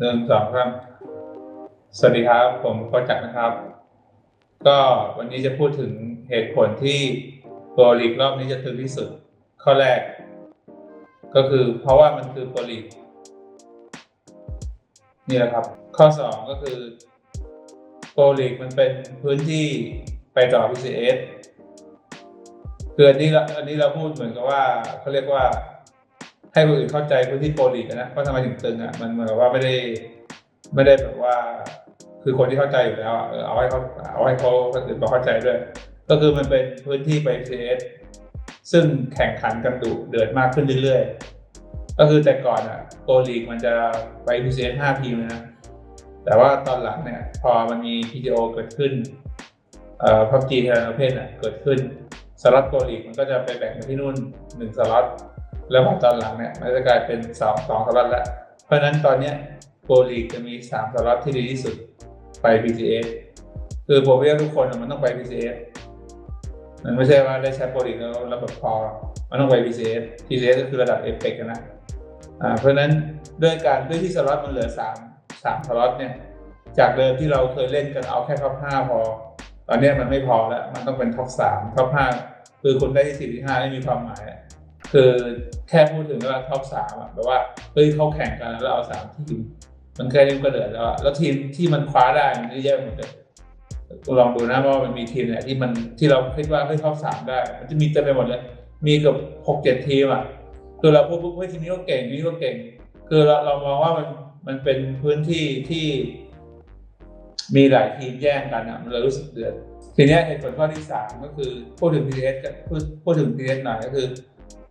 หนึ่งสองครับ สวัสดีครับ ผมโคจักนะครับ ก็วันนี้จะพูดถึงเหตุผลที่โปรลีกรอบนี้จะถึงที่สุด ข้อแรก ก็คือเพราะว่ามันคือโปรลีกนี่แหละครับ ข้อสองก็คือโปรลีกมันเป็นพื้นที่ไปต่อ PCS คืออันนี้อันนี้เราพูดเหมือนกับว่าเขาเรียกว่า ให้คนอื่นเข้าใจพื้นที่โปรลีกอะนะว่าทำไมถึงตึงอะมันเหมือนกับว่าไม่ได้ไม่ได้แบบว่า คือคนที่เข้าใจอยู่แล้วเออเอาให้เขาเอาให้เขาคนอื่นมาเข้าใจด้วย ก็คือมันเป็นพื้นที่ไป PCS ซึ่งแข่งขันกันดุเดือดมากขึ้นเรื่อยๆ ก็คือแต่ก่อนอะโปรลีกมันจะไป PCS 5ทีมนะแต่ว่าตอนหลังเนี่ย พอมันมี PTO เกิดขึ้นเอ่อพับจีเทอร์เพนอะเกิดขึ้นสล็อตโปรลีกมันก็จะไปแบ่งไปที่นู่นหนึ่งสล็อต แล้วพอตอนหลังเนี่ยมันจะกลายเป็นสองสองสล็อตแล้วเพราะฉะนั้นตอนเนี้ยโปรลีกจะมีสามสล็อตที่ดีที่สุดไป PCS คือผมเรียกทุกคนมันต้องไป PCS มันไม่ใช่ว่าได้แชมป์โปรลีกแล้วแล้วแบบพอ มันต้องไป PCS PCS ก็คือระดับเอฟเปกนะอ่าเพราะฉะนั้นด้วยการด้วยที่สล็อตมันเหลือสามสามสล็อตเนี่ยจากเดิมที่เราเคยเล่นกันเอาแค่ท็อปห้าพอ ตอนนี้มันไม่พอแล้ว มันต้องเป็นท็อปสามท็อปห้าคือคุณได้ที่สี่ที่ห้าไม่มีความหมาย คือแค่พูดถึงว่าท็อปสามอะแบบว่าเฮ้ยเขาแข่งกันแล้วเอาสามทีมมันแค่นี้ก็เดือดแล้วอะแล้วทีมที่มันคว้าได้มันเยอะแยะหมดเลยลองดูนะว่ามันมีทีมเนี่ยที่มันที่เราคิดว่าเฮ้ยท็อปสามได้ มันจะมีเต็มไปหมดเลย มีเกือบหกเจ็ดทีมอะคือเราพูดปุ๊บเฮ้ยทีมนี้ก็เก่งทีมนี้ก็เก่ง คือเราเรามองว่ามันมันเป็นพื้นที่ที่มีหลายทีมแย่งกันอะมันเลยรู้สึกเดือดทีนี้เหตุผลข้อที่สามก็คือพูดถึง PCS ก็พูดพูดถึง PCS หน่อยก็คือ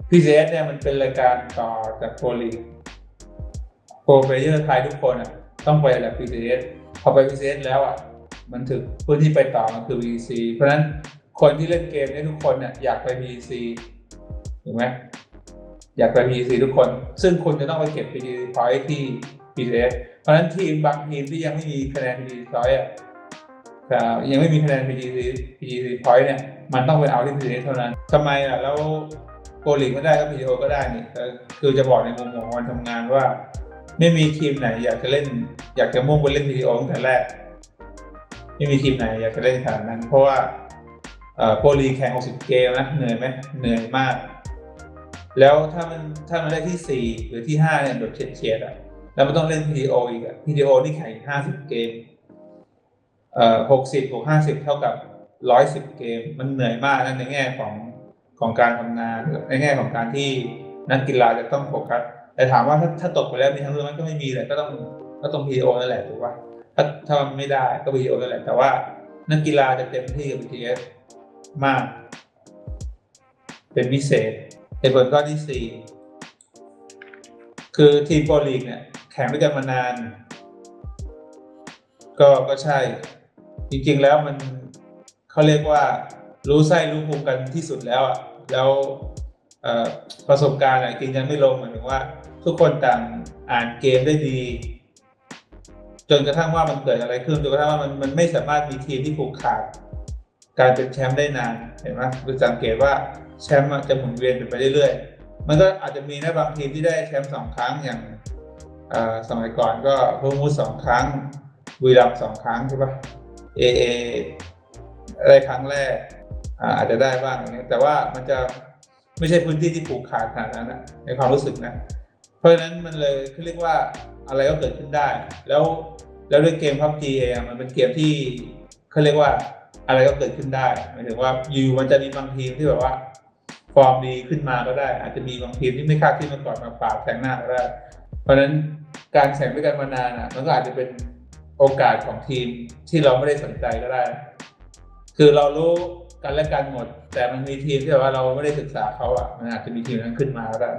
PCS เนี่ยมันเป็นรายการต่อจากโปรลีกโปรเพลเยอร์ไทยทุกคนอะต้องไประดับ PCS พอไป PCS แล้วอะมันถึงพื้นที่ไปต่อมันคือ VC เพราะฉะนั้นคนที่เล่นเกมเนี้ทุกคนเนี่ยอยากไป VC ถูกไหมอยากไป PGC ทุกคน ซึ่งคุณจะต้องไปเก็บ PGC point ที่ PCS เพราะฉะนั้นทีมบางทีมที่ยังไม่มีคะแนน PGC point อะแต่ยังไม่มีคะแนน PGC PGC point เนี่ยมันต้องไปเอาที่ PCS เท่านั้นทำไมอะแล้ว โกลิกไม่ได้ก็ PGO ก็ได้นี่คือจะบอกในมุมของวันทำงานว่า ไม่มีทีมไหน อยากจะเล่น อยากจะมุ่งไปเล่น PGO ตั้งแต่แรก ไม่มีทีมไหน อยากจะเล่นขนาดนั้น เพราะว่าโปรลีกแข่ง 60 เกมนะเหนื่อยไหมเหนื่อยมาก แล้วถ้ามันถ้ามันได้ที่ 4 หรือที่ 5 เนี่ยแบบเฉียดๆอะแล้วมันต้องเล่น PTO อีกอะ PTO นี่แข่ง 50 เกมเอ่อ60บวก50 เท่ากับ 110 เกม มันเหนื่อยมากนะในแง่ของ ของการทำงานในแง่ของการที่นักกีฬาจะต้องโฟกัสแต่ถามว่าถ้าถ้าตกไปแล้วมีทั้งเรื่องมันก็ไม่มีแหละก็ต้องก็ต้อง PTO นั่นแหละถูกป่ะถ้าถ้าไม่ได้ก็ PTO นั่นแหละ แต่ว่านักกีฬาจะเต็มที่กับ BTS มาก เป็นพิเศษเหตุผลข้อที่สี่คือทีมโปรลีกเนี่ยแข่งด้วยกันมานาน ก็ก็ใช่ จริงๆแล้วมันเขาเรียกว่า รู้ไส้รู้ภูมิกันที่สุดแล้วอะแล้วประสบการณ์อะกินยังไม่ลงหมายถึงว่า ทุกคนต่างอ่านเกมได้ดี จนกระทั่งว่ามันเกิดอะไรขึ้นจนกระทั่งว่ามันมันไม่สามารถมีทีมที่ผูกขาดการเป็นแชมป์ได้นานเห็นไหมคือสังเกตว่าแชมป์จะหมุนเวียนไปเรื่อยๆ มันก็อาจจะมีนะบางทีมที่ได้แชมป์สองครั้งอย่างสมัยก่อนก็พิ่มมูสสองครั้งบุรีรัมสองครั้งใช่ปะเอเออะได้ครั้งแรก อาจจะได้บ้างอย่างนี้แต่ว่ามันจะไม่ใช่พื้นที่ที่ผูกขาดขนาดนั้นนะในความรู้สึกนะ เพราะฉะนั้นมันเลยเขาเรียกว่าอะไรก็เกิดขึ้นได้ แล้วแล้วด้วยเกมพับจีเองมันเป็นเกมที่เขาเรียกว่าอะไรก็เกิดขึ้นได้หมายถึงว่าอยู่มันจะมีบางทีมที่แบบว่าฟอร์มดีขึ้นมาก็ได้ อาจจะมีบางทีมที่ไม่คาดคิดมาก่อนมาปาบแข่งหน้าก็ได้ เพราะฉะนั้นการแข่งด้วยกันมานานอะมันก็อาจจะเป็นโอกาสของทีมที่เราไม่ได้สนใจก็ได้ คือเรารู้ กันและกันหมด แต่มันมีทีมที่แบบว่าเราไม่ได้ศึกษาเขาอะมันอาจจะมีทีมนั้นขึ้นมาก็ได้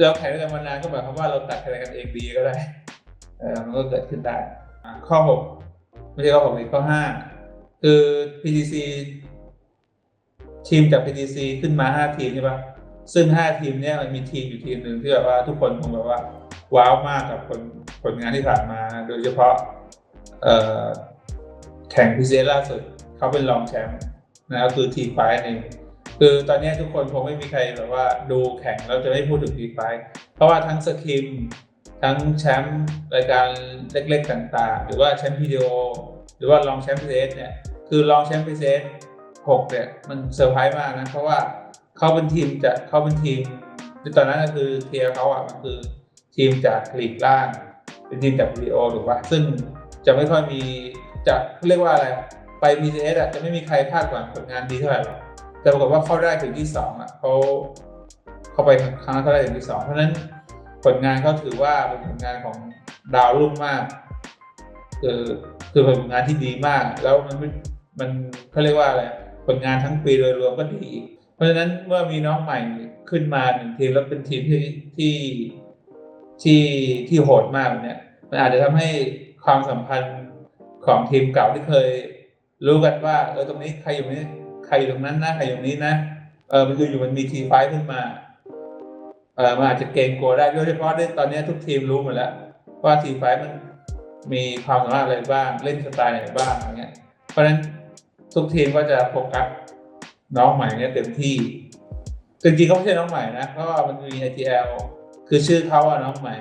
เราแข่งกันมานานก็หมายความว่าเราตัดคะแนนกันเองดีก็ได้มันก็เกิดขึ้นได้ ข้อหกไม่ใช่ข้อหกนี่ข้อห้าคือ PTC ทีมจาก PTC ขึ้นมาห้าทีมใช่ปะซึ่งห้าทีมเนี้ยมันมีทีมอยู่ทีมหนึ่งที่แบบว่าทุกคนคงแบบว่า ว้าวมากกับผลผลงานที่ผ่านมา โดยเฉพาะแข่ง PCS ล่าสุด เขาเป็นรองแชมป์นะก็คือทีไฟเองคือตอนนี้ทุกคนคงไม่มีใครแบบว่าดูแข่งแล้วจะไม่พูดถึงทีไฟเพราะว่าทั้งสกิมทั้งแชมป์รายการเล็กๆต่างๆ หรือว่าแชมป์พีดีโอหรือว่ารองแชมป์พีเอสเนี่ยคือรองแชมป์พีเอสหกเนี่ยมันเซอร์ไพรส์มากนะเพราะว่าเขาเป็นทีมจะเขาเป็นทีมในตอนนั้นก็คือเทียเขาอะมันคือทีมจากลีกล่าง เป็นทีมจากพีดีโอถูกป่ะซึ่งจะไม่ค่อยมีจะเรียกว่าอะไร ไป PCS อะจะไม่มีใครคาดหวังผลงานดีเท่าไหร่หรอกแต่ปรากฏว่าเข้าได้ถึงที่สองอะเขาเขาไปครั้งนั้นเขาได้ถึงที่สองเพราะฉะนั้นผลงานเขาถือว่าเป็นผลงานของดาวรุ่งมากคือคือผลงานที่ดีมาก แล้วมันมันเขาเรียกว่าอะไรผลงานทั้งปีโดยรวมก็ดี เพราะฉะนั้นเมื่อมีน้องใหม่ขึ้นมาหนึ่งทีมแล้วเป็นทีมที่ที่ที่ที่โหดมากแบบเนี่ยมันอาจจะทำให้ความสัมพันธ์ของทีมเก่าที่เคย รู้กันว่าเออตรงนี้ใครอยู่นี้ใครอยู่ตรงนั้นนะใครอยู่นี้นะเออมันอยู่อยู่มันมีทีไฟขึ้นมาเออมันอาจจะเกรงกลัวได้โดยเฉพาะในตอนนี้ทุกทีมรู้หมดแล้ว ว่าทีไฟมันมีความสามารถอะไรบ้าง เล่นสไตล์ไหนบ้างอย่างเงี้ย เพราะฉะนั้นทุกทีมก็จะโฟกัสน้องใหม่เนี่ยเต็มที่จริงๆเขาไม่ใช่น้องใหม่นะเพราะว่ามันมี ITL คือชื่อเขาอะน้องใหม่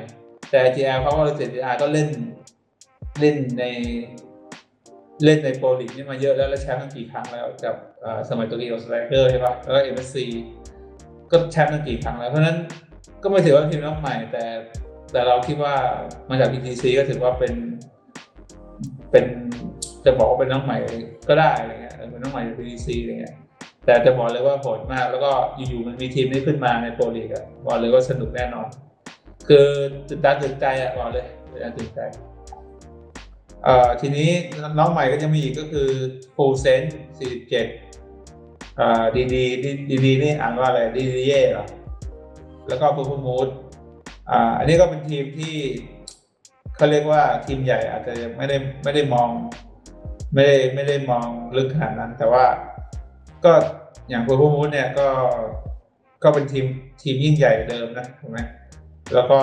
แต่ ITL เขาก็เลยเสร็จ ITL ก็เล่นเล่นใน เล่นในโปรลีกนี่มาเยอะแล้วแล้วแชมป์ตั้งกี่ครั้งแล้วกับสมัยตัวเอลสไลเกอร์ใช่ปะแล้วเอ็มเอสซีก็แชมป์ตั้งกี่ครั้งแล้ว เพราะนั้นก็ไม่ถือว่าทีมน้องใหม่ แต่แต่เราคิดว่ามาจาก BTC ก็ถือว่าเป็นเป็นจะบอกว่าเป็นน้องใหม่ก็ได้อะไรเงี้ยเป็นน้องใหม่จาก BTC อะไรเงี้ยแต่จะบอกเลยว่าโหดมาก แล้วก็อยู่ๆมันมีทีมนี้ขึ้นมาในโปรลีกอะบอกเลยว่าสนุกแน่นอน คือตื่นตาตื่นใจอะบอกเลยตื่นตาตื่นใจ ทีนี้น้องใหม่ก็จะมีอีกก็คือฟูเซนสี่สิบเจ็ดดีดีดีดีนี่อ่านว่าอะไรดีดีเย่เหรอแล้วก็ฟูฟูมูดอ่าอันนี้ก็เป็นทีมที่เขาเรียกว่าทีมใหญ่อาจจะไม่ได้ไม่ได้มอง ไม่ได้ไม่ได้มองลึกขนาดนั้น แต่ว่าก็อย่างฟูฟูมูดเนี่ยก็ก็เป็นทีมทีมยิ่งใหญ่เดิมนะถูกไหมแล้วก็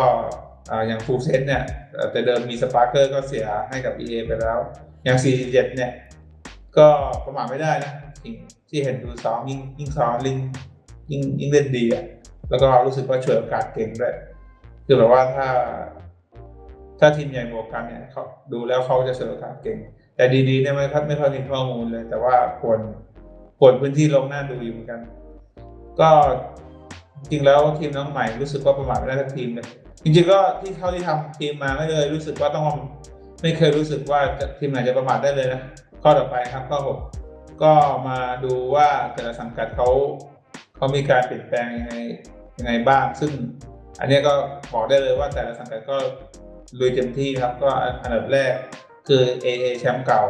อย่างฟูเซนเนี่ยแต่เดิมมีสปาร์เกอร์ก็เสียให้กับ EA ไปแล้ว อย่าง 47 เนี่ย ก็ประมาทไม่ได้นะที่ที่เห็นดูซ้อมยิ่งยิ่งซ้อมลิงยิ่งยิ่งเล่นดีอะแล้วก็รู้สึกว่าช่วยโอกาสเก่งด้วย คือแบบว่าถ้า ถ้าทีมใหญ่บวกกันเนี่ยเขาดูแล้วเขาจะเสิร์ฟโอกาสเก่ง แต่ดีๆเนี่ยไม่ค่อยไม่ค่อยมีข้อมูลเลย แต่ว่าควรควรพื้นที่ลงหน้าดูอยู่เหมือนกัน ก็จริงแล้วทีมน้องใหม่รู้สึกว่าประมาทไม่ได้ทักทีมเลย จริงๆก็ที่เท่าที่ทำทีมมาไม่เลยรู้สึกว่าต้องไม่เคยรู้สึกว่าจะทีมไหนจะประมาทได้เลยนะข้อต่อไปครับข้อหกก็มาดูว่าแต่ละสังกัดเขาเขามีการเปลี่ยนแปลงยังไงยังไงบ้าง ซึ่งอันนี้ก็บอกได้เลยว่าแต่ละสังกัดก็ลุยเต็มที่ครับก็อันดับแรกคือ AA แชมป์เก่า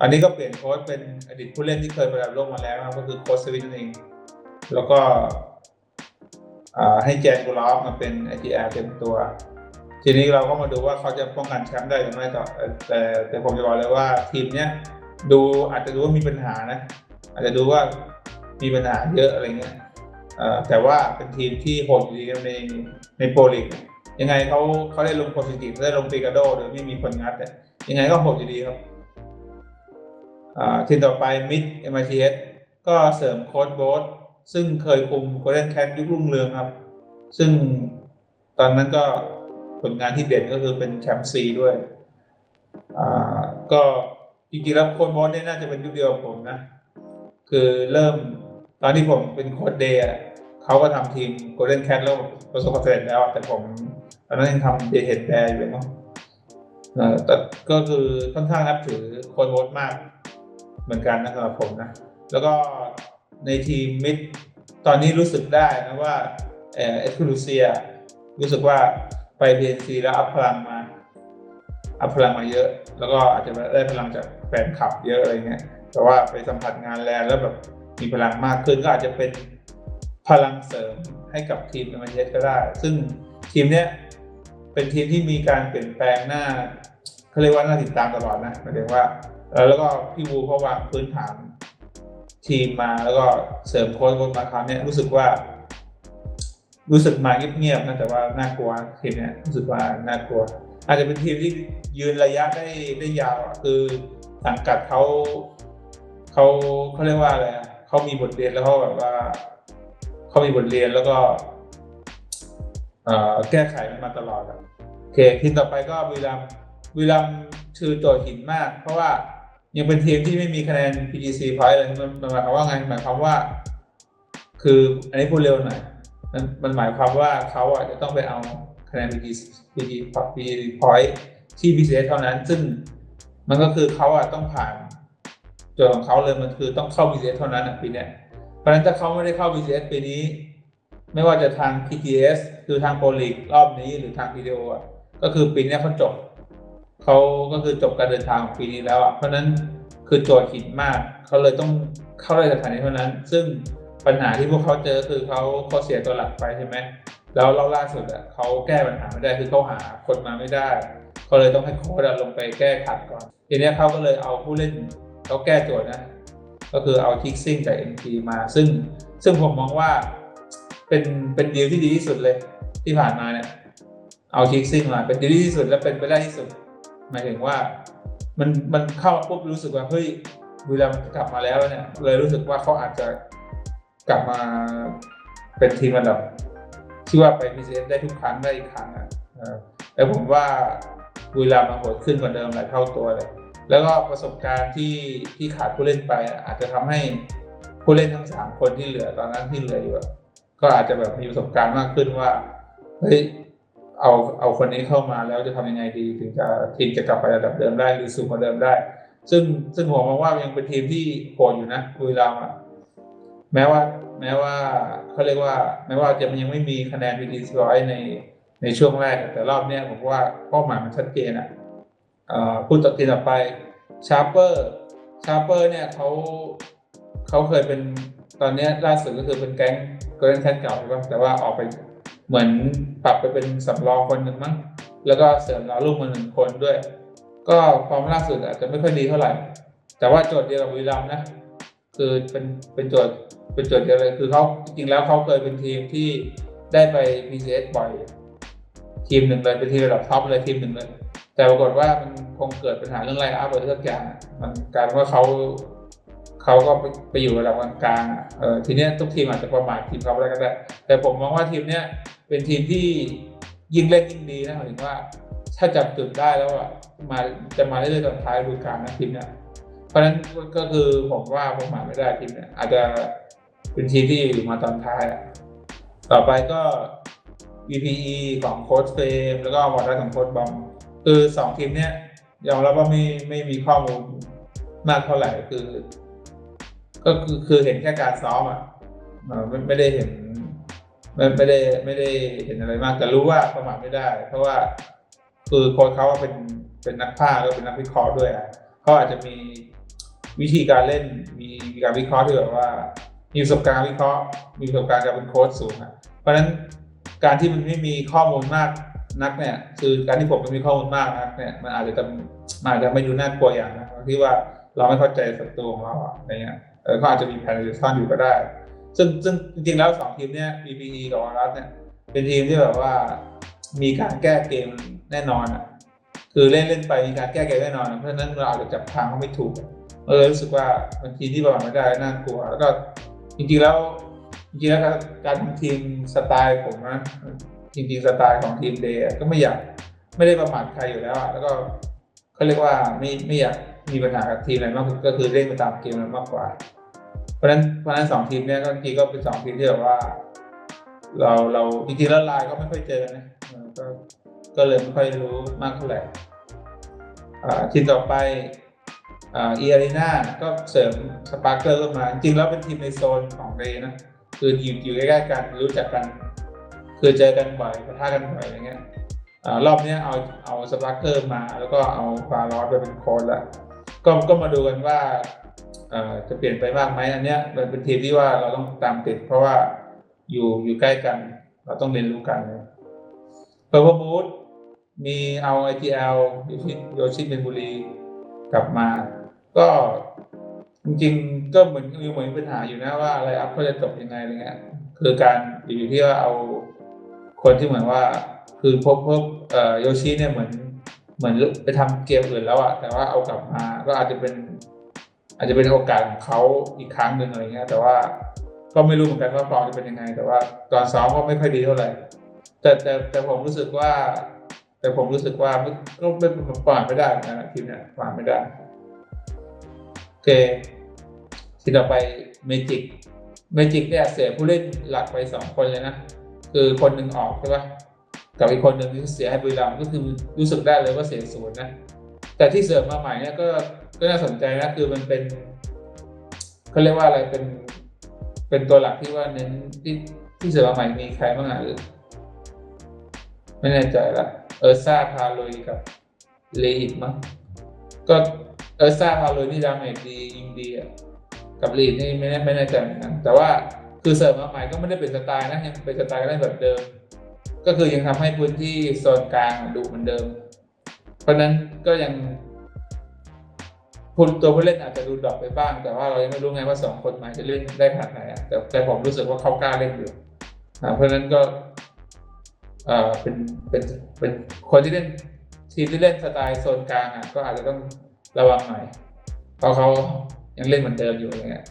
อันนี้ก็เปลี่ยนโค้ชเป็นอดีตผู้เล่นที่เคยไประดับโลกมาแล้วครับก็คือโค้ชสวิตนั่นเอง แล้วก็ ให้แจนกูลอฟมาเป็น ITR เต็มตัว ทีนี้เราก็มาดูว่าเขาจะป้องกันแชมป์ได้หรือไม่ต่อแต่แต่ผมจะบอกเลยว่าทีมเนี้ยดูอาจจะดูว่ามีปัญหานะ อาจจะดูว่ามีปัญหาเยอะอะไรเงี้ยแต่ว่าเป็นทีมที่โหดอยู่ดีในในโปรลีกยังไงเขาเขาได้ลงโพซิทีฟได้ลงปีกาโดโดยไม่มีคนงัดเนี่ยังไงก็โหดอยู่ดีครับทีมต่อไปมิด MITS ก็เสริมโค้ดโบ๊ท ซึ่งเคยคุมโกลเด้นแคทยุครุ่งเรืองครับ ซึ่งตอนนั้นก็ผลงานที่เด่นก็คือเป็นแชมป์ซีด้วยอ่าก็จริงๆแล้วโค้ดบ๊ทเนี่ยน่าจะเป็นยุคเดียวกับผมนะ คือเริ่มตอนที่ผมเป็นโค้ดเดย์เขาก็ทำทีมโกลเด้นแคทแล้วประสบความสำเร็จแล้ว แต่ผมตอนนั้นยังทำเดย์เฮดแบร์อยู่เลยเนาะแต่ก็คือค่อนข้างนับถือโค้ดบ๊ทมาก เหมือนกันนะสำหรับผมนะ แล้วก็ ในทีมมิดตอนนี้รู้สึกได้นะว่าเอ็กซ์คลูเซียรู้สึกว่าไป PNC แล้วอัพพลังมา อัพพลังมาเยอะ แล้วก็อาจจะได้พลังจากแฟนคลับเยอะอะไรเงี้ยแต่ว่าไปสัมผัสงานแลนแล้วแบบมีพลังมากขึ้นก็อาจจะเป็นพลังเสริมให้กับทีมในมันเยสก็ได้ ซึ่งทีมเนี้ยเป็นทีมที่มีการเปลี่ยนแปลงหน้าเขาเรียกว่าน่าติดตามตลอดนะหมายถึงว่าแล้วก็พี่วูเขาวางพื้นฐาน ทีมมาแล้วก็เสริมโค้ชคนมาคราวเนี้ยรู้สึกว่า รู้สึกมาเงียบๆนะแต่ว่าน่ากลัวทีมเนี้ยรู้สึกว่าน่ากลัว อาจจะเป็นทีมที่ยืนระยะได้ได้ยาวคือสังกัดเขาเขาเขาเรียกว่าอะไรเขามีบทเรียนแล้วเขาแบบว่าเขามีบทเรียนแล้วก็แก้ไขมันมาตลอดโอเคทีมต่อไปก็บุรีรัมย์บุรีรัมชื่อโจทย์หินมาก เพราะว่า ยังเป็นทีมที่ไม่มีคะแนน PGC point เลยมันหมายความว่าไงหมายความว่า คืออันนี้พูดเร็วหน่อยมันมันหมายความว่าเขาอะจะต้องไปเอาคะแนน PGC PGC point ที่ BCS เท่านั้น ซึ่งมันก็คือเขาอะต้องผ่านโจทย์ของเขาเลยมันคือต้องเข้า BCS เท่านั้นปีนี้เพราะฉะนั้นถ้าเขาไม่ได้เข้า BCS ปีนี้ ไม่ว่าจะทาง PTS คือทางโปรลีกรอบนี้หรือทาง PTO อะก็คือปีนี้เขาจบ เขาก็คือจบการเดินทางของปีนี้แล้วอะเพราะนั้นคือโจทย์หินมากเขาเลยต้องเข้าได้สถานีเท่านั้น ซึ่งปัญหาที่พวกเขาเจอคือเขาเขาเสียตัวหลักไปใช่ไหมแล้วเราล่าสุดอะเขาแก้ปัญหาไม่ได้คือเขาหาคนมาไม่ได้เขาเลยต้องให้โค้ชอะลงไปแก้ขัดก่อน ทีเนี้ยเขาก็เลยเอาผู้เล่นเขาแก้โจทย์นะ ก็คือเอาทิกซิ่งจาก NT มา ซึ่งซึ่งผมมองว่าเป็นเป็นดีลที่ดีที่สุดเลยที่ผ่านมาเนี่ยเอาทิกซิ่งมาเป็นดีลที่สุดและเป็นไปได้ที่สุด หมายถึงว่ามันมันเข้ามาปุ๊บรู้สึกว่าเฮ้ยบุรีรัมย์กลับมาแล้วเนี่ย เลยรู้สึกว่าเขาอาจจะกลับมาเป็นทีมระดับที่ว่าไปพีซีได้ทุกครั้งได้อีกครั้งอะเออแต่ผมว่าบุรีรัมย์มาโหดขึ้นกว่าเดิมหลายเท่าตัวเลย แล้วก็ประสบการณ์ที่ที่ขาดผู้เล่นไปอะอาจจะทำให้ผู้เล่นทั้งสามคนที่เหลือตอนนั้นที่เหลืออยู่ก็อาจจะแบบมีประสบการณ์มากขึ้นว่าเฮ้ย เอาเอาคนนี้เข้ามาแล้วจะทำยังไงดี ถึงจะทีมจะกลับไประดับเดิมได้หรือสูงกว่าเดิมได้ ซึ่งซึ่งผมมองว่ายังเป็นทีมที่โหดอยู่นะบุรีรัมย์อะแม้ว่า แม้ว่าเขาเรียกว่า แม้ว่าจะมันยังไม่มีคะแนนวีดีร้อยในในช่วงแรก แต่รอบเนี้ยผมว่าเป้าหมายมันชัดเจนอะเอ่อพูดต่อทีต่อไปชาร์เปอร์ชาร์เปอร์เนี่ยเขาเขาเคยเป็นตอนนี้ล่าสุดก็คือเป็นแก๊งเกิร์ลแคทเก่าใช่ปะแต่ว่าออกไป เหมือนปรับไปเป็นสำรองคนหนึ่งมั้งแล้วก็เสริมดาวรุ่งมาหนึ่งคนด้วย ก็ฟอร์มล่าสุดอาจจะไม่ค่อยดีเท่าไหร่ แต่ว่าโจทย์เดียวกับบุรีรัมนะ คือเป็นเป็นโจทย์เป็นโจทย์เดียวเลยคือเขาจริงๆแล้วเขาเคยเป็นทีมที่ได้ไป PCS บ่อย ทีมหนึ่งเลยเป็นทีมระดับท็อปเลยทีมหนึ่งเลยแต่ปรากฏว่ามันคงเกิดปัญหาเรื่องไลน์อัพอะไรสักอย่างมันกายเป็นว่าเขาเขาก็ไปไปอยู่ระดับกลางๆอะเออทีเนี้ยทุกทีมอาจจะประมาททีมเขาไปแล้วก็ได้ แต่ผมมองว่าทีมเนี้ย เป็นทีมที่ยิ่งเล่นยิ่งดีนะหมายถึงว่า ถ้าจับจุดได้แล้วอะมาจะมาเรื่อยๆตอนท้ายฤดูกาลนะทีมเนี้ยเพราะฉะนั้นก็คือผมว่าผมหมายไม่ได้ทีมเนี้ยอาจจะเป็นทีมที่อยู่มาตอนท้ายอะต่อไปก็ VPE ของโค้ชเฟรมแล้วก็วอร์ดของโค้ชบอมคือสองทีมเนี้ยยอมรับว่าไม่ไม่มีข้อมูลมากเท่าไหร่คือ ก็คือคือเห็นแค่การซ้อมอะไม่ไม่ได้เห็น ไม่ไม่ได้ไม่ได้เห็นอะไรมาก แต่รู้ว่าประมาทไม่ได้ เพราะว่าคือโค้ชเขาเป็นเป็นนักภาแล้วเป็นนักวิเคราะห์ด้วยอะเขาอาจจะมีวิธีการเล่นมีมีการวิเคราะห์ที่แบบว่า มีประสบการณ์วิเคราะห์ มีประสบการณ์การเป็นโค้ชสูงอะเพราะฉะนั้นการที่มันไม่มีข้อมูลมากนักเนี่ยคือการที่ผมไม่มีข้อมูลมากนักเนี่ยมันอาจจะมันอาจจะไม่ดูน่ากลัวอย่างนะที่ว่าเราไม่เข้าใจศัตรูของเราอะอะไรเงี้ยเออเขาอาจจะมีแผนซ่อนอยู่ก็ได้ ซึ่งซึ่งจริงๆแล้วสองทีมเนี่ย BPE กับวารัสเนี่ย เป็นทีมที่แบบว่ามีการแก้เกมแน่นอนอะคือเล่นเล่นไปมีการแก้เกมแน่นอน เพราะฉะนั้นเราอาจจะจับทางเขาไม่ถูกเออรู้สึกว่าเป็นทีมที่ประมาทไม่ได้น่ากลัวแล้วก็จริงๆแล้วจริงๆแล้วการทำทีมสไตล์ผมนะจริงๆสไตล์ของทีมเดย์ก็ไม่อยากไม่ได้ประมาทใครอยู่แล้วแล้วก็เขาเรียกว่าไม่ไม่อยากมีปัญหากับทีมอะไรมากก็คือเล่นไปตามเกมมันมากกว่า ราะฉะนั้นเพราะฉะนั้นสองทีมเนี้ยก็จริงก็เป็นสองทีมที่แบบว่า เราเราจริงๆแล้วไลน์ก็ไม่ค่อยเจอนะก็ก็เลยไม่ค่อยรู้มากเท่าไหร่ทีมต่อไปเออารีนาก็เสริมสปาร์เกอร์เข้ามา จริงๆแล้วเป็นทีมในโซนของเดย์นะ คืออยู่อยู่ใกล้ๆกันรู้จักกัน คือเจอกันบ่อยปะทะกันบ่อยอะไรเงี้ยรอบนี้เอาเอาสปาร์เกอร์มา แล้วก็เอาฟาร้อนไปเป็นโค้ชละก็ก็มาดูกันว่า จะเปลี่ยนไปมากไหมอันเนี้ยมันเป็นทีมที่ว่าเราต้องตามติด เพราะว่าอยู่อยู่ใกล้กัน เราต้องเรียนรู้กันเพอร์ e มูดมีเอา ITL โยชิโยชิเบนบุรีกลับมา ก็จริงๆก็เหมือนมีเหมือนปัญหาอยู่นะว่าอะไรอัพเขาจะจบยังไงอะไรเงี้ยคือการอยู่ที่ว่าเอาคนที่เหมือนว่า คือพบพบโยชิเนี่ยเหมือนเหมือนไปทำเกมอื่นแล้วอะแต่ว่าเอากลับมาก็อาจจะเป็น อาจจะเป็นโอกาสของเขาอีกครั้งหนึ่งอะไรเงี้ย แต่ว่าก็ไม่รู้เหมือนกันว่าฟอร์มจะเป็นยังไง แต่ว่าตอนซ้อมก็ไม่ค่อยดีเท่าไหร่แต่แต่แต่ผมรู้สึกว่า แต่ผมรู้สึกว่าก็เป็นประมาทไม่ได้นะทีมเนี่ยประมาทไม่ได้โอเคทีต่อไปเมจิกเมจิกเนี่ยเสียผู้เล่นหลักไปสองคนเลยนะ คือคนหนึ่งออกใช่ปะกับอีกคนหนึ่งที่เสียให้บุรีรัมก็คือรู้สึกได้เลยว่าเสียศูนย์นะ แต่ที่เสริมมาใหม่เนี่ยก็ ก็น่าสนใจนะคือมันเป็นเขาเรียกว่าอะไรเป็น เป็นตัวหลักที่ว่าเน้นที่ที่เสริมมาใหม่มีใครบ้างอะหรือไม่แน่ใจละเออร์ซ่าพาลุยกับเลอิดมั้งก็เออร์ซ่าพาลุยนี่ดาเมจดียิงดีอะกับลีดนี่ไม่แน่ไม่แน่ใจเหมือนกันแต่ว่าคือเสริมมาใหม่ก็ไม่ได้เป็นสไตล์นะยังเป็นสไตล์การเล่นแบบเดิม ก็คือยังทำให้พื้นที่โซนกลางดูเหมือนเดิม เพราะนั้นก็ยัง ผู้ตัวผู้เล่นอาจจะดูดรอปไปบ้าง แต่ว่าเรายังไม่รู้ไงว่าสองคนใหม่จะเล่นได้ขนาดไหนอะแต่แต่ผมรู้สึกว่าเขากล้าเล่นอยู่เพราะฉะนั้นก็เออเป็นเป็นเป็นคนที่เล่นทีมที่เล่นสไตล์โซนกลางอะก็อาจจะต้องระวังหน่อยเพราะเขายังเล่นเหมือนเดิมอยู่อะไรเงี้ย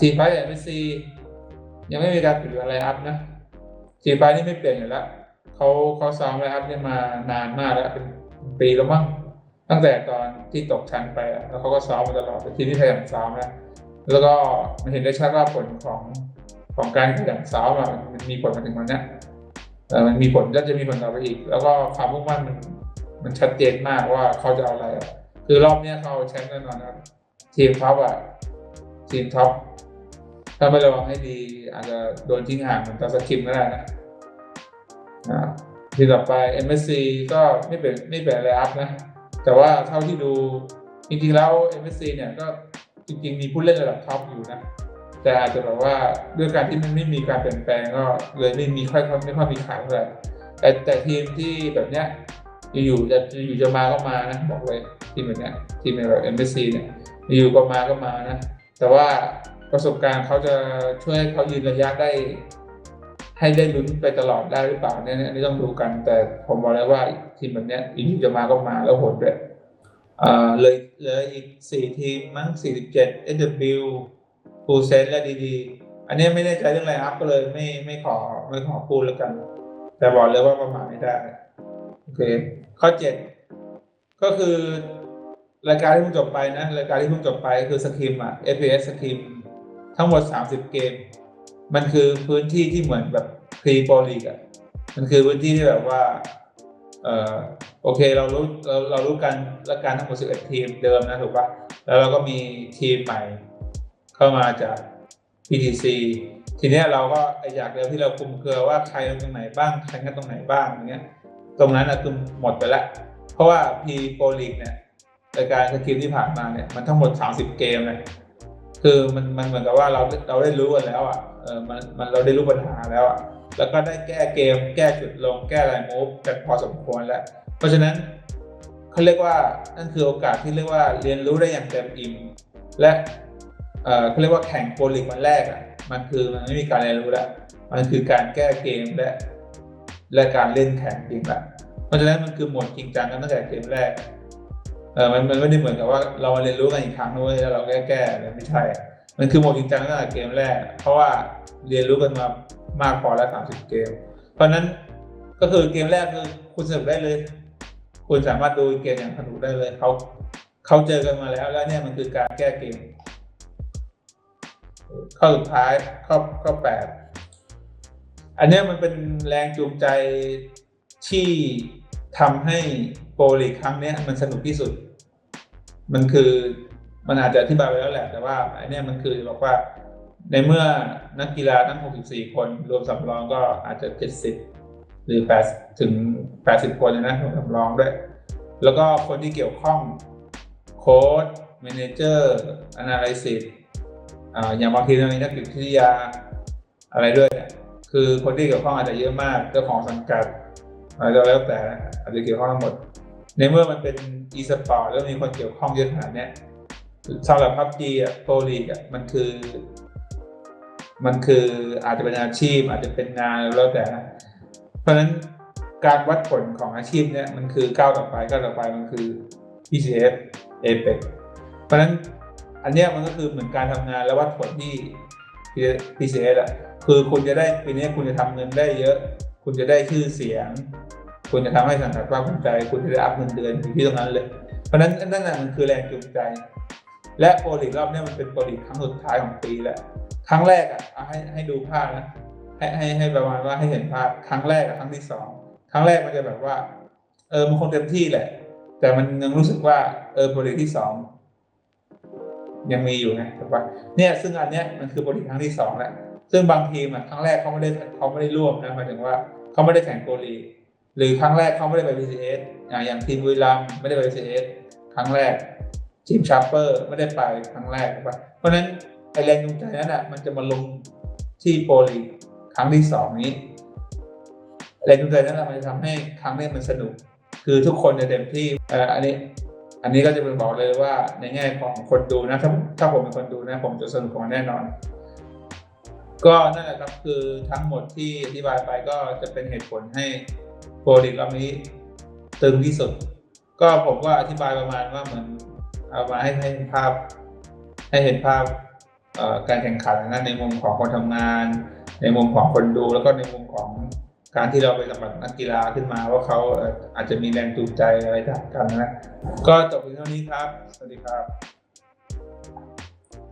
ทีมไฟท์เอ็มซียังไม่มีการเปลี่ยนอะไรอัพนะทีมไฟท์นี่ไม่เปลี่ยนอยู่แล้วเขาเขาซ้อมอะไรอัพเนี่ยมานานมากแล้วเป็นปีแล้วมั้ง ตั้งแต่ตอนที่ตกชั้นไปแล้วเขาก็ซ้อมมาตลอดทีมที่ขยันซ้อมนะแล้วก็มันเห็นได้ชัดว่าผลของของการขยันซ้อมอะมันมีผลมาถึงวันเนี้ยเออมันมีผลก็จะมีผลต่อไปอีก แล้วก็ความมุ่งมั่นมันมันชัดเจนมากว่าเขาจะเอาอะไรอะคือรอบเนี้ยเขาแชมป์แน่นอนนะทีมท็อปอะทีมท็อปถ้าไม่ระวังให้ดี อาจจะโดนทิ้งห่างเหมือนตาสกิมก็ได้นะอ่าทีต่อไป MSC ก็ไม่เป็นไม่เป็นอะไรอัพนะ แต่ว่าเท่าที่ดูจริงๆแล้ว MSC เนี่ยก็จริงๆมีผู้เล่นระดับท็อปอยู่นะแต่อาจจะแบบว่าด้วยการที่มันไม่มีการเปลี่ยนแปลงก็เลยไม่มีค่อยไม่ค่อยมีขายเท่าไหร่แต่แต่ทีมที่แบบเนี้ยอยู่ๆจะอยู่จะมาก็มานะบอกเลยทีมแบบเนี้ยทีมแบบ MSC เนี่ยอยู่ก็มาก็มานะแต่ว่าประสบการณ์เขาจะช่วยให้เขายืนระยะได้ ให้ได้ลุ้นไปตลอดได้หรือเปล่าเนี่ยอันนี้ต้องดูกัน แต่ผมบอกแล้วว่าทีมแบบเนี้ยอยู่จะมาก็มาแล้วโหดด้วยอ่าเลยเลยอีกสี่ทีมมั้งสี่สิบเจ็ด SW ฟูเซนและดีๆอันนี้ไม่แน่ใจเรื่องไรอัพก็เลยไม่ไม่ขอไม่ขอพูดแล้วกัน แต่บอกเลยว่าประมาณไม่ได้โอเคข้อเจ็ดก็คือรายการที่เพิ่งจบไปนะรายการที่เพิ่งจบไปคือสกิมอะ FPS สกิมทั้งหมด 30 เกม มันคือพื้นที่ที่เหมือนแบบพรีโปรลีกอะมันคือพื้นที่ที่แบบว่าเออโอเคเรารู้เราเรารู้กันและการทั้งหมด11 ทีมเดิมนะถูกปะแล้วเราก็มีทีมใหม่ เข้ามาจาก PTC ทีเนี้ยเราก็ไออยากเดิมที่เราคุมเครือว่าใครตรงไหนบ้างใครกันตรงไหนบ้างอย่างเงี้ยตรงนั้นนะคือหมดไปแล้ว เพราะว่า P Pro League เนี่ยรายการสกิลที่ผ่านมาเนี่ยมันทั้งหมด 30 เกมเลย คือมันมันเหมือนกับว่าเราเราได้รู้กันแล้วอะเออมันมันเราได้รู้ปัญหาแล้วอะแล้วก็ได้แก้เกม แก้จุดลง แก้ลน์มูฟกันพอสมควรแล้ว เพราะฉะนั้นเขาเรียกว่านั่นคือโอกาสที่เรียกว่าเรียนรู้ได้อย่างเต็มอิ่มและเออเขาเรียกว่าแข่งโปรลีกวันแรกอะมันคือมันไม่มีการเรียนรู้แล้วมันคือการแก้เกมและและการเล่นแข่งจริงละเพราะฉะนั้นมันคือหมดจริงจังกันตั้งแต่เกมแรก เออมันมันไม่ได้เหมือนกับว่าเรามาเรียนรู้กันอีกครั้งนู้นแล้วเราแก้แก้ไม่ใช่ มันคือโหมดจริงจังตั้งแต่เกมแรก เพราะว่าเรียนรู้กันมามากพอแล้วสามสิบเกม เพราะนั้นก็คือเกมแรกคือคุณสนุกได้เลย คุณสามารถดูเกมอย่างสนุกได้เลยเขาเขาเจอกันมาแล้ว แล้วเนี่ยมันคือการแก้เกม ข้อสุดท้ายข้อข้อแปดอันเนี้ยมันเป็นแรงจูงใจที่ทำให้โปรลีกครั้งเนี้ยมันสนุกที่สุด มันคือมันอาจจะอธิบายไปแล้วแหละแต่ว่าไอันเนี้ยมันคือบอกว่าในเมื่อนักกีฬาทั้ง 64 คน รวมสำรองก็อาจจะ 70 หรือ8ถึง 80 คนเลยนะรวมสำรองด้วย แล้วก็คนที่เกี่ยวข้องโค้ดเมนเจอร์อนาลิซิสอย่างบางทีเรามีนักจิตวิทยาอะไรด้วยเนี่ยคือคนที่เกี่ยวข้องอาจจะเยอะมากเจ้าของสังกัดอะไรก็แล้วแต่อาจจะเกี่ยวข้องทั้งหมด ในเมื่อมันเป็นอีสปอร์ตแล้วมีคนเกี่ยวข้องเยอะขนาดนี้สำหรับพับจีอะโปรลีกอะมันคือ มันคืออาจจะเป็นอาชีพ อาจจะเป็นงานแล้วแต่นะเพราะฉะนั้นการวัดผลของอาชีพเนี่ยมันคือก้าวต่อไปก้าวต่อไปมันคือ PCF APEC เพราะฉะนั้นอันเนี้ยมันก็คือเหมือนการทำงานและวัดผลที่ PCS อะคือคุณจะได้ปีนี้คุณจะทำเงินได้เยอะ คุณจะได้ชื่อเสียง คุณจะทำให้สังกัดภาคภูมิใจ คุณจะได้อัพเงินเดือนอยู่ที่ตรงนั้นเลย เพราะฉะนั้นนั่นแหละมันคือแรงจูงใจ และโปรลีกรอบนี้มันเป็นโปรลีกครั้งสุดท้ายของปีแล้วครั้งแรกอะให้ให้ดูภาพนะให้ให้ให้ประมาณว่าให้เห็นภาพครั้งแรกกับครั้งที่สองครั้งแรกมันจะแบบว่า เออมันคงเต็มที่แหละ แต่มันยังรู้สึกว่าเออโปรลีกที่สองยังมีอยู่นะถูกปะเนี่ยซึ่งอันเนี้ยมันคือโปรลีกครั้งที่สองแล้วซึ่งบางทีมอะครั้งแรกเขาไม่ได้เขาไม่ได้ร่วมนะหมายถึงว่าเขาไม่ได้แข่งโปรลีก หรือครั้งแรกเขาไม่ได้ไป PCS อ่าอย่างทีมบุรีรัมไม่ได้ไป PCS ครั้งแรกทีมชาร์เปอร์ไม่ได้ไปครั้งแรกถูกปะเพราะฉะนั้นไอแรงจูงใจนั้นอะมันจะมาลงที่โปรลีครั้งที่สองนี้แรงจูงใจนั้นอะมันจะทำให้ครั้งนี้มันสนุก คือทุกคนจะเต็มที่เอออันนี้ อันนี้ก็จะเป็นบอกเลยว่าในแง่ของคนดูนะถ้าถ้าผมเป็นคนดูนะ ผมจะสนุกกว่าแน่นอน ก็นั่นแหละครับคือทั้งหมดที่อธิบายไปก็จะเป็นเหตุผลให้ โปรลีกรอบนี้ตึงที่สุด ก็ผมก็อธิบายประมาณว่าเหมือนเอามาให้ให้ภาพ ให้เห็นภาพการแข่งขันนะในมุมของคนทำงาน ในมุมของคนดูแล้วก็ในมุมของการที่เราไปสมผัสนักกีฬาขึ้นมาว่าเขาเอ่ออาจจะมีแรงจูงใจอะไรต่างกันนะ ก็จบเพียงเท่านี้ครับ สวัสดีครับ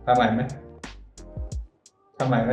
ทำใหม่ไหมทำใหม่ไหม